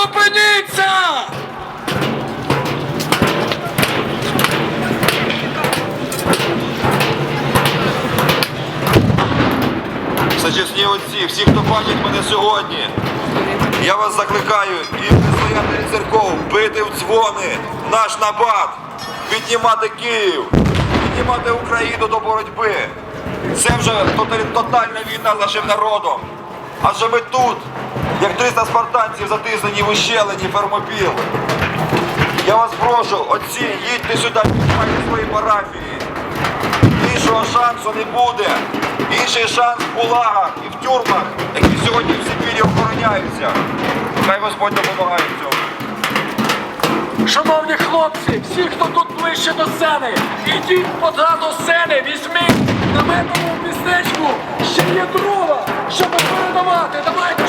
Зупиніться! Зачесні отці, всі, хто бачить мене сьогодні, я вас закликаю і настоятелі церков бити в дзвони наш набат, піднімати Київ, піднімати Україну до боротьби. Це вже тотальна війна з нашим народом. Адже ми тут, як 300 спартанців затиснені в ущелині Фермопіл. Я вас прошу, отці, їдьте сюди, піднімайте свої парафії. Іншого шансу не буде. Інший шанс в булагах і в тюрмах, які сьогодні в Сибірі охороняються. Хай Господь допомагає цьому. Шановні хлопці, всі, хто тут ближче до сцени, ідіть позаду сцени, візьміть на метовому містечку, ще є дрова, щоб передавати. Давайте.